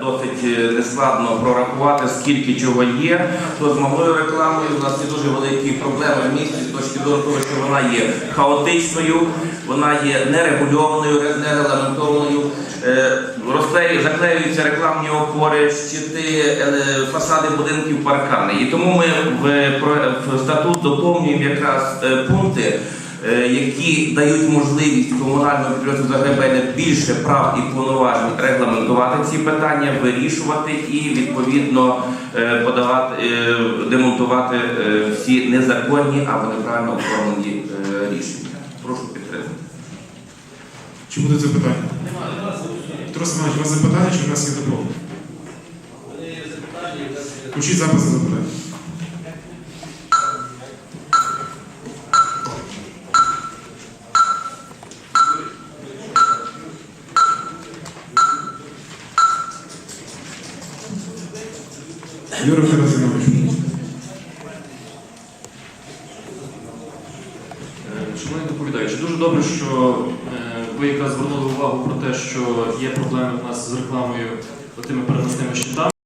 Досить е, нескладно прорахувати, скільки чого є. То з малою рекламою у нас є дуже великі проблеми в місті з точки зору того, що вона є хаотичною, вона є нерегульованою, ре- нерегламентованою. Е, заклеюються рекламні опори, щити, е, фасади будинків, паркани. І тому ми в, статут доповнюємо якраз пункти. Які дають можливість комунальному підприємству Загребеля більше прав і повноважень регламентувати ці питання, вирішувати і відповідно е, подавати, е, демонтувати е, всі незаконні або неправильно оформлені рішення. Прошу підтримати. Чи буде запитання? Тарас Іванович, у вас запитання, чи у нас є доповнення? Включіть запис на запитання. Юрій Ферезинович. Е, Шановний доповідаючи, дуже добре, що е, ви якраз звернули увагу про те, що є проблеми в нас з рекламою тими переносними щитами.